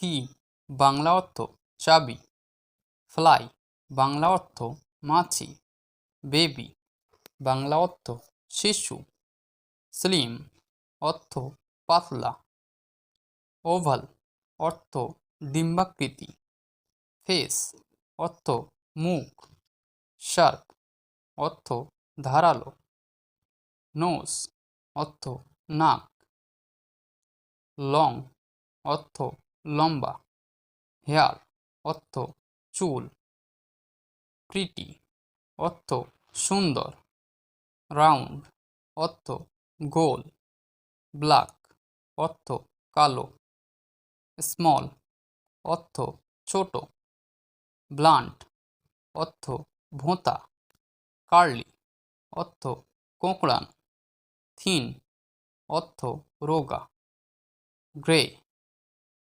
কি? বাংলা অর্থ চাবি। ফ্লাই, বাংলা অর্থ মাছি। বেবি, বাংলা অর্থ শিশু। স্লিম, অর্থ পাতলা। ওভাল, অর্থ ডিম্বাকৃতি। ফেস, অর্থ মুখ। শার্প, অর্থ ধারালো। নোস অর্থ নাক। লং, অর্থ লম্বা, হেয়ার, অর্থ, চুল প্রিটি অর্থ, সুন্দর রাউন্ড অর্থ, গোল ব্ল্যাক অর্থ, কালো স্মল অর্থ, ছোট ব্লান্ট অর্থ, ভোঁতা কার্লি অর্থ, কোঁকড়ান থিন অর্থ, রোগা গ্রে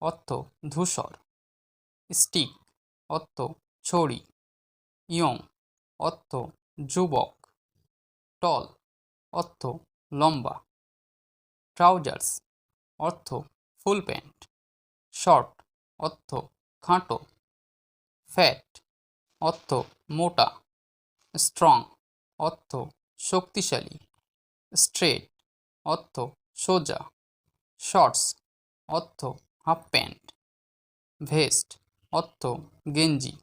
অর্থ ধূসর। স্টিক অর্থ ছড়ি। ইয়ং অর্থ যুবক। টল অর্থ লম্বা। ট্রাউজার্স অর্থ ফুল প্যান্ট। শর্ট অর্থ খাঁটো। ফ্যাট অর্থ মোটা। স্ট্রং অর্থ শক্তিশালী। স্ট্রেট অর্থ সোজা। শর্টস অর্থ হাফ প্যান্ট, ভেস্ট অর্থ গেঞ্জি,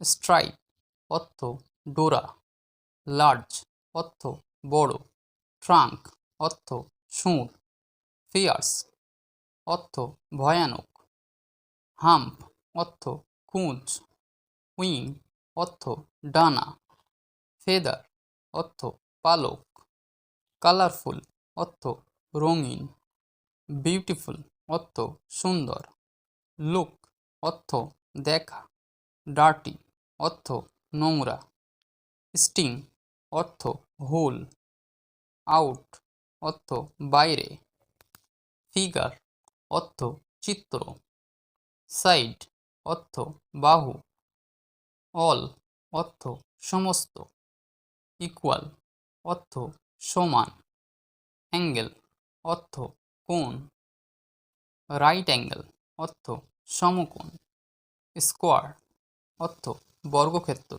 স্ট্রাইপ অর্থ ডোরা, লার্জ অর্থ বড়, ট্রাঙ্ক অর্থ সুঁড়, ফিয়ার্স অর্থ ভয়ানক, হাম্প অর্থ কুঁজ উইং অর্থ ডানা, ফেদার অর্থ পালক, কালারফুল অর্থ রঙিন, বিউটিফুল অর্থ সুন্দর। লুক অর্থ দেখা। ডার্টি অর্থ নোংরা। স্টিং অর্থ হুল। আউট অর্থ বাইরে। ফিগার অর্থ চিত্র। সাইড অর্থ বাহু। অল অর্থ সমস্ত। ইকুয়াল অর্থ সমান। অ্যাঙ্গেল অর্থ কোণ। রাইট অ্যাঙ্গেল অর্থ সমকোণ স্কোয়ার অর্থ বর্গক্ষেত্র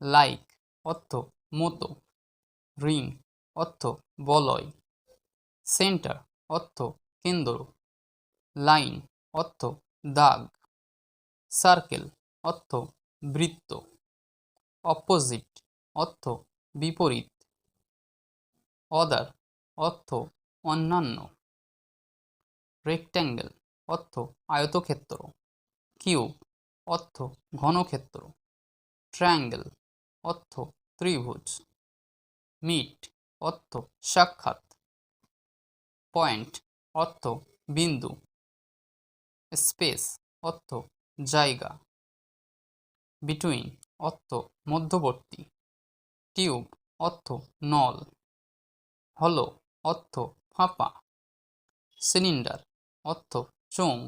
লাইক অর্থ মতো রিং অর্থ বলয় সেন্টার অর্থ কেন্দ্র লাইন অর্থ দাগ সার্কেল অর্থ বৃত্ত অপোজিট অর্থ বিপরীত অদার অর্থ অন্যান্য। রেক্ট্যাঙ্গেল অর্থ আয়তক্ষেত্র। কিউব অর্থ ঘনক্ষেত্র। ট্রায়াঙ্গেল অর্থ ত্রিভুজ। মিট অর্থ সাক্ষাৎ। পয়েন্ট অর্থ বিন্দু। স্পেস অর্থ জায়গা। বিটুইন অর্থ মধ্যবর্তী। টিউব অর্থ নল। হলো অর্থ ফাঁপা। সিলিন্ডার অর্থ। চোঙ